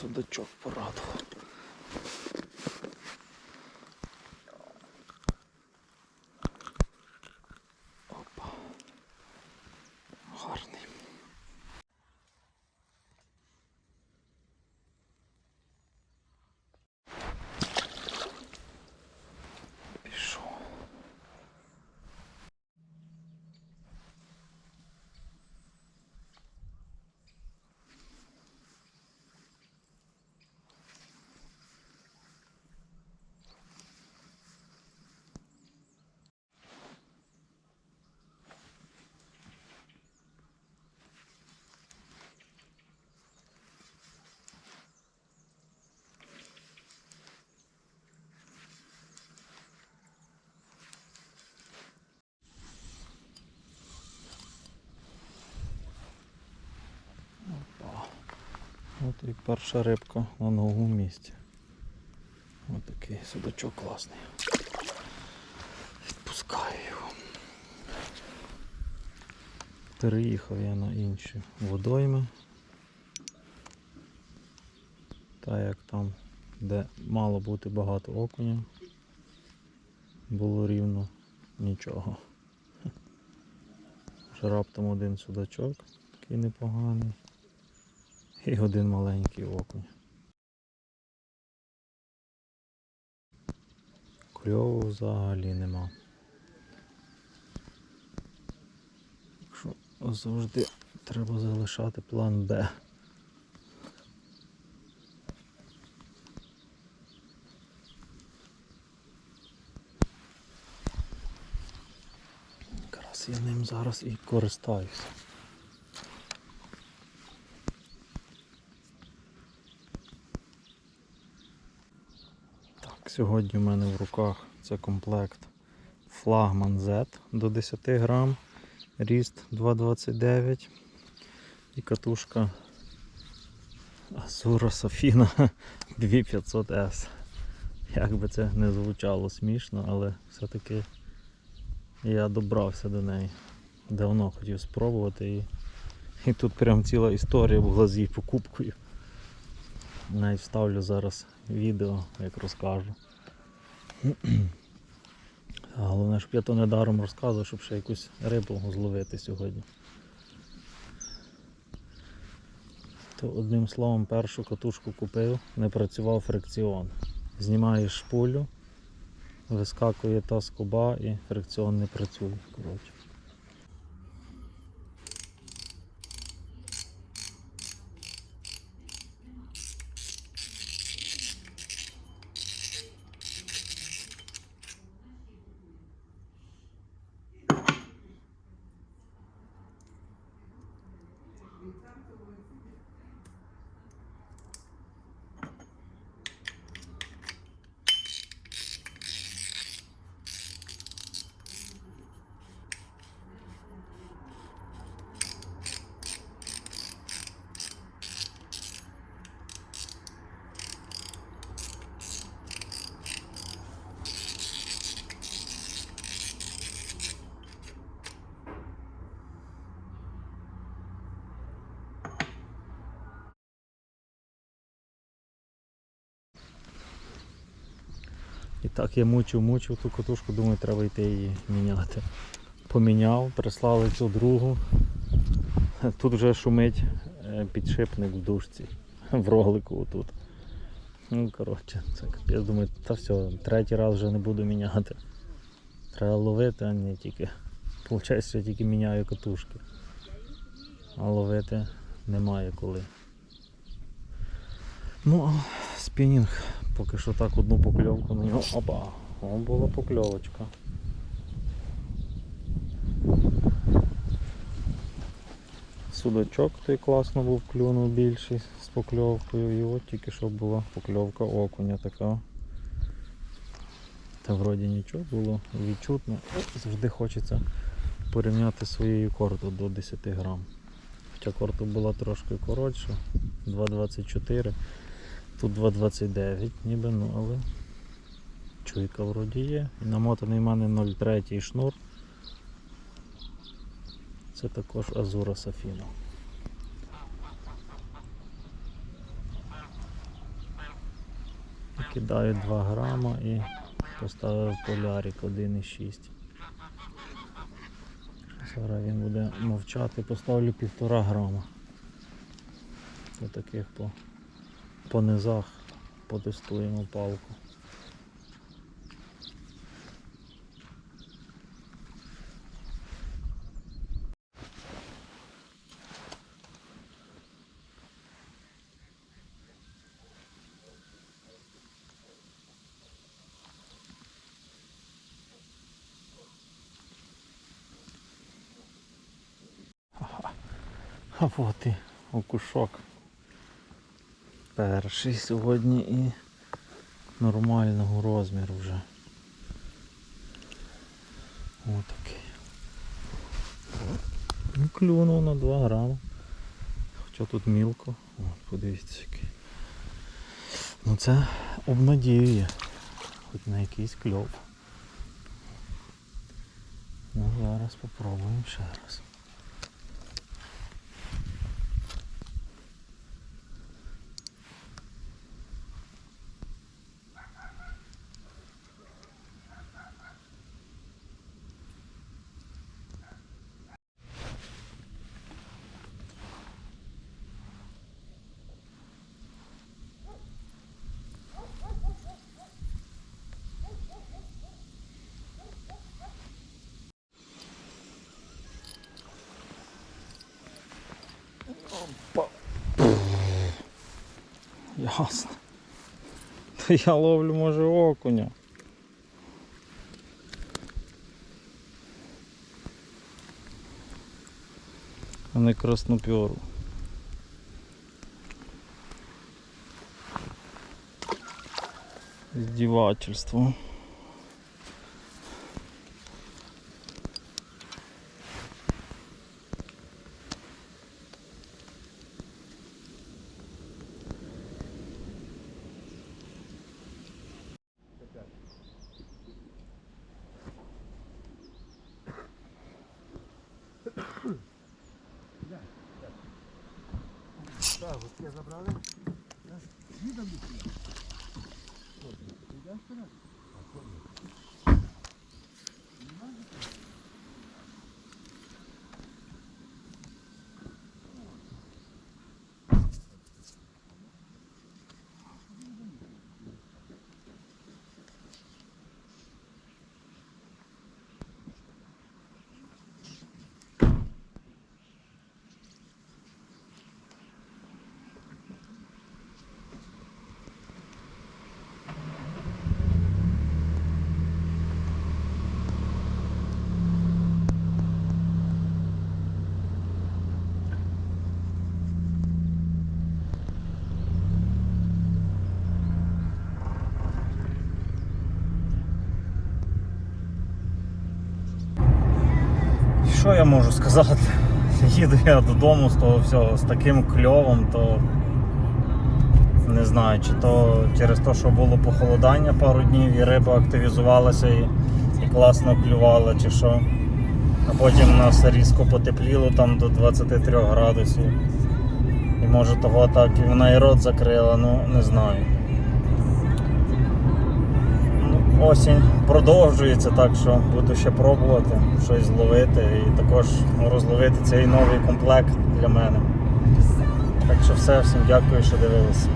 судачок порадував. Опа. Гарний. Пішов. Опа. От і перша рибка на новому місці. Ось такий судачок класний. Відпускаю його. Переїхав я на інші водойми. Та як там, де мало бути багато окуня, було рівно нічого. Вже раптом один судачок, такий непоганий. І один маленький окунь. Кльову взагалі нема. Так що завжди треба залишати план Б. Якраз я ним зараз і користаюся. Так, сьогодні в мене в руках це комплект флагман Z до 10 грам, ріст 2,29 і катушка Azura Safina 2500S. Як би це не звучало смішно, але все-таки я добрався до неї. Давно хотів спробувати і, і тут прям ціла історія була з її покупкою. Навіть вставлю зараз відео, як розкажу. Головне, щоб я то недаром розказував, щоб ще якусь рибу зловити сьогодні. То одним словом першу катушку купив, не працював фрикціон. Знімаєш шпулю, вискакує та скоба і фрикціон не працює. Коротше. Так я мучив, мучив ту катушку, думаю, треба йти її міняти. Поміняв, прислали цю другу. Тут вже шумить е, підшипник в дужці, в роглику отут. Ну, коротше, це капець. Думаю, та все, третій раз вже не буду міняти. Треба ловити, а не тільки. Получається, я тільки міняю катушки. А ловити немає коли. Ну, спінінг поки що так одну покльовку на нього. Опа! О, була покльовочка. Судачок той класно був клюнув більший з покльовкою і от тільки що була покльовка окуня така. Та вроді нічого було відчутно. Завжди хочеться порівняти своєю корту до 10 грам. Хоча корта була трошки коротша, 2,24. Тут 2,29 ніби, ну але чуйка вроді є. І намотаний в мене 0,3 шнур. Це також Азура Сафіна. Кидаю 2 грама і поставив полярик 1,6. Зараз він буде мовчати, поставлю 1,5 грама. Ось таких по, по низах потестуємо палку. А от і окушок. Перший сьогодні і нормального розміру вже. Отакий. Ну, клюнув на 2 грами. Хоча тут мілко. От, подивіться який. Ну це обнадіює. Хоч на якийсь кльов. Ну зараз попробуємо ще раз. Ясно. То я ловлю може окуня. А не краснопьору. Издевательство. Що я можу сказати? Їду я додому з того всього, з таким кльовом, то не знаю, чи то через те, що було похолодання пару днів і риба активізувалася і, і класно клювала, чи що. А потім нас різко потепліло там до 23 градусів. І може того так і вона і рот закрила, ну не знаю. Осінь продовжується, так що буду ще пробувати щось зловити і також розловити цей новий комплект для мене. Так що все, всім дякую, що дивилися.